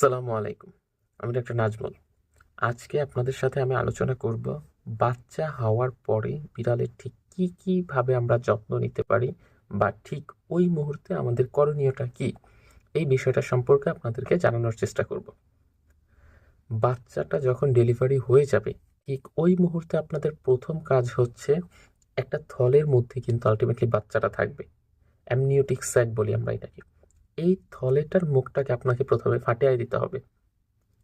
সালামু আলাইকুম। আমি ডক্টর নাজমুল। আজকে আপনাদের সাথে আমি আলোচনা করব বাচ্চা হওয়ার পরে বিড়ালের ঠিক কী কীভাবে আমরা যত্ন নিতে পারি বা ঠিক ওই মুহূর্তে আমাদের করণীয়টা কি? এই বিষয়টা সম্পর্কে আপনাদেরকে জানানোর চেষ্টা করব। বাচ্চাটা যখন ডেলিভারি হয়ে যাবে, ঠিক ওই মুহূর্তে আপনাদের প্রথম কাজ হচ্ছে একটা থলের মধ্যে কিন্তু আলটিমেটলি বাচ্চাটা থাকবে। অ্যামনিওটিক স্যাক বলি আমরা এটাকে। এই থলেটার মুখটাকে আপনাকে প্রথমে ফাটিয়ে দিতে হবে।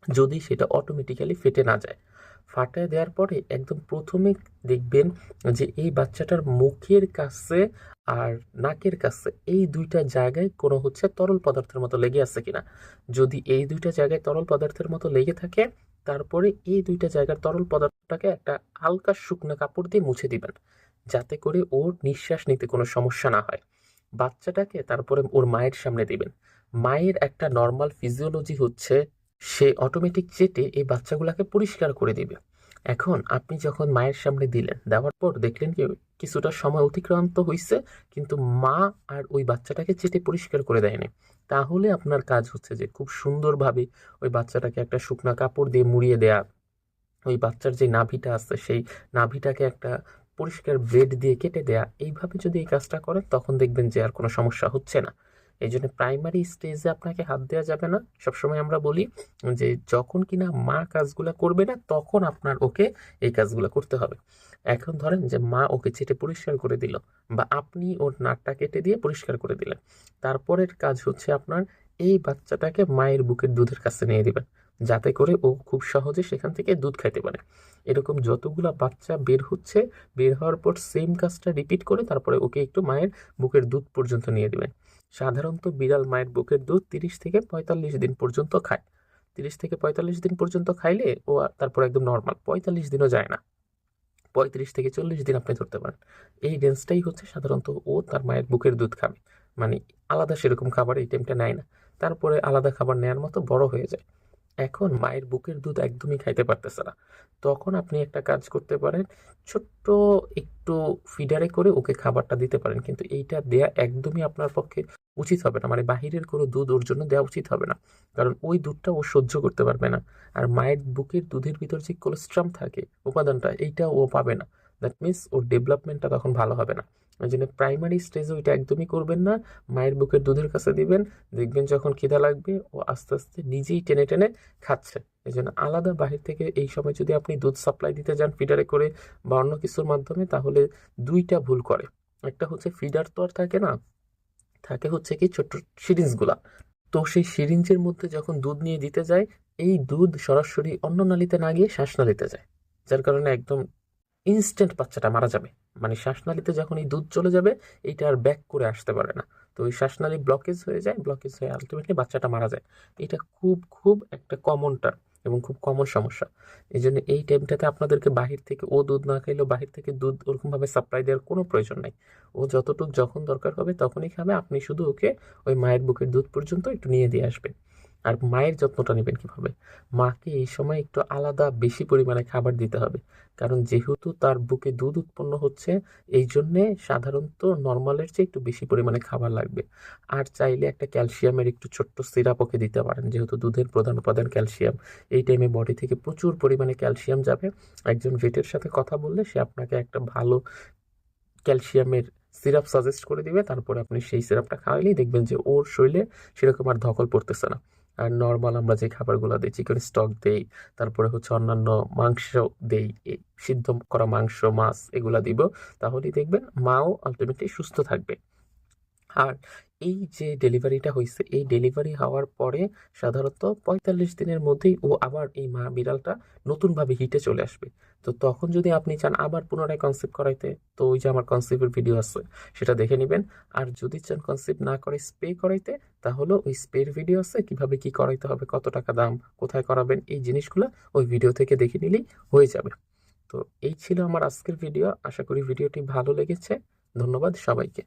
যদি সেটা অটোমেটিক্যালি ফেটে না যায়। ফাটিয়ে দেওয়ার পরে একদম প্রথমে দেখবেন যে এই বাচ্চাটার মুখের কাছে আর নাকের কাছে এই দুইটা জায়গায় কোনো হচ্ছে তরল পদার্থের মতো লেগে আছে কিনা। যদি এই দুইটা জায়গায় তরল পদার্থের মতো লেগে থাকে, তারপরে এই দুইটা জায়গার তরল পদার্থটাকে একটা হালকা শুকনো কাপড় দিয়ে মুছে দিবেন। যাতে করে ওর নিঃশ্বাস নিতে কোনো সমস্যা না হয়। বাচ্চাটাকে তারপরে ওর মায়ের সামনে দিবেন। মায়ের একটা নর্মাল ফিজিওলজি হচ্ছে সে অটোমেটিক চেটে এই বাচ্চাগুলোকে পরিষ্কার করে দিবে। এখন আপনি যখন মায়ের সামনে দিলেন, দেওয়ার পর দেখলেন কি কিছুটা সময় অতিক্রান্ত হয়েছে কিন্তু মা আর ওই বাচ্চাটাকে চেটে পরিষ্কার করে দেয়নি। তাহলে আপনার কাজ হচ্ছে যে খুব সুন্দরভাবে ওই বাচ্চাটাকে একটা শুকনা কাপড় দিয়ে মুড়িয়ে দেয়া। ওই বাচ্চার যে নাভিটা আছে, সেই নাভিটাকে একটা পরিষ্কার ব্লেড দিয়ে কেটে দেয়া, এইভাবে যদি এই কাজটা করেন, তখন দেখবেন যে আর কোনো সমস্যা হচ্ছে না। এই জন্য প্রাইমারি স্টেজে আপনাকে হাত দেওয়া যাবে না। সবসময় আমরা বলি যে, যখন কিনা মা কাজগুলো করবে না, তখন আপনার ওকে এই কাজগুলো করতে হবে। এখন ধরেন যে, মা ওকে চেটে পরিষ্কার করে দিল বা আপনি ওর নাকটা কেটে দিয়ে পরিষ্কার করে দিলেন। তারপরের কাজ হচ্ছে আপনার এই বাচ্চাটাকে মায়ের বুকের দুধের কাছে নিয়ে দিবেন। যাতে করে ও খুব সহজে সেখান থেকে দুধ খাইতে পারে। এরকম যতগুলা বাচ্চা বের হচ্ছে, বের হওয়ার পর সেম কাজটা রিপিট করে তারপরে ওকে একটু মায়ের বুকের দুধ পর্যন্ত নিয়ে দেবেন। সাধারণত বিড়াল মায়ের বুকের দুধ তিরিশ থেকে পঁয়তাল্লিশ দিন পর্যন্ত খায়। তিরিশ থেকে পঁয়তাল্লিশ দিন পর্যন্ত খাইলে ও তারপর একদম নর্মাল পঁয়তাল্লিশ দিনও যায় না। পঁয়ত্রিশ থেকে চল্লিশ দিন আপনি ধরতে পারেন। এই রেঞ্জটাই হচ্ছে সাধারণত ও তার মায়ের বুকের দুধ খাবে। মানে আলাদা সেরকম খাবার এই টাইমটা নেয় না। তারপরে আলাদা খাবার নেওয়ার মতো বড় হয়ে যায়। এখন মায়ের বুকের দুধ একদমই খাইতে পারতেছে না। তখন আপনি একটা কাজ করতে পারেন, ছোট্ট একটু ফিডারে করে ওকে খাবারটা দিতে পারেন, কিন্তু এইটা দেয়া একদমই আপনার পক্ষে উচিত হবে না। মানে বাহিরের কোনো দুধ ওর জন্য দেওয়া উচিত হবে না। কারণ ওই দুধটা ও সহ্য করতে পারবে না। আর মায়ের বুকের দুধের ভিতর যে কোলেস্ট্রাম থাকে, উপাদানটা, এইটা ও পাবে না। দ্যাট মিনস ওর ডেভেলপমেন্টটা তখন ভালো হবে না। ওই জন্য প্রাইমারি স্টেজে ওইটা একদমই করবেন না। মায়ের বুকের দুধের কাছে দিবেন। দেখবেন যখন খিদা লাগবে, ও আস্তে আস্তে নিজেই টেনে টেনে খাচ্ছে। এই জন্য আলাদা বাহির থেকে এই সময় যদি আপনি দুধ সাপ্লাই দিতে যান ফিডারে করে বা অন্য কিছুর মাধ্যমে, তাহলে দুইটা ভুল করে। একটা হচ্ছে ফিডার তো আর থাকে না, থাকে হচ্ছে কি ছোট্ট সিরিঞ্জগুলা। তো সেই সিরিঞ্জের মধ্যে যখন দুধ নিয়ে দিতে যায়, এই দুধ সরাসরি অন্য নালিতে না গিয়ে শ্বাসনালীতে যায়। যার কারণে একদম ইনস্ট্যান্ট বাচ্চাটা মারা যাবে। মানে শ্বাসনালীতে যখন এই দুধ চলে যাবে, এইটা আর ব্যাক করে আসতে পারে না। তো ওই শ্বাসনালী ব্লকেজ হয়ে যায় ব্লকেজ হয়ে আলটিমেটলি বাচ্চাটা মারা যায়। এটা খুব খুব একটা কমন টার্ম এবং খুব কমন সমস্যা। এই জন্য এই টাইমটাতে আপনাদেরকে বাহির থেকে ও দুধ না খাইলেও বাহির থেকে দুধ ওরকমভাবে সাপ্লাই দেওয়ার কোনো প্রয়োজন নেই। ও যতটুকু যখন দরকার হবে তখনই খাবে। আপনি শুধু ওকে ওই মায়ের বুকের দুধ পর্যন্ত একটু নিয়ে দিয়ে আসবেন। আর মায়ের যত্নটা নেবেন কীভাবে? মাকে এই সময় একটু আলাদা বেশি পরিমাণে খাবার দিতে হবে। কারণ যেহেতু তার বুকে দুধ উৎপন্ন হচ্ছে, এই জন্যে সাধারণত নর্মালের চেয়ে একটু বেশি পরিমাণে খাবার লাগবে। আর চাইলে একটা ক্যালসিয়ামের একটু ছোট্ট সিরাপ ওকে দিতে পারেন, যেহেতু দুধের প্রধান উপাদান ক্যালসিয়াম। এই টাইমে বডি থেকে প্রচুর পরিমাণে ক্যালসিয়াম যাবে। একজন ভেটের সাথে কথা বললে সে আপনাকে একটা ভালো ক্যালসিয়ামের সিরাপ সাজেস্ট করে দিবে। তারপরে আপনি সেই সিরাপটা খাওয়াইলেই দেখবেন যে ওর শরীরে সেরকম আর ধকল পড়তেছে না। আর নর্মাল আমরা যে খাবারগুলো দিই চিকেন স্টক দেই, তারপরে হচ্ছে অন্যান্য মাংস দেই সিদ্ধ করা মাংস, মাছ এগুলা দিব, তাহলেই দেখবেন মাও আলটিমেটলি সুস্থ থাকবে। আর এই যে ডেলিভারিটা হয়েছে এই ডেলিভারি হওয়ার পরে সাধারণত পঁয়তাল্লিশ দিনের মধ্যেই ও আবার এই মা বিড়ালটা নতুনভাবে হিটে চলে আসবে। তো তখন যদি আপনি চান আবার পুনরায় কনসেপ্ট করাইতে, তো ওই যে আমার কনসেপ্টের ভিডিও আছে, সেটা দেখে নেবেন। আর যদি চান কনসেপ্ট না করে স্প্রে করাইতে, তাহলে ওই স্প্রের ভিডিও আছে, কীভাবে কি করাইতে হবে, কত টাকা দাম, কোথায় করাবেন, এই জিনিসগুলো ওই ভিডিও থেকে দেখে নিলেই হয়ে যাবে। তো এই ছিল আমার আজকের ভিডিও আশা করি ভিডিওটি ভালো লেগেছে। ধন্যবাদ সবাইকে।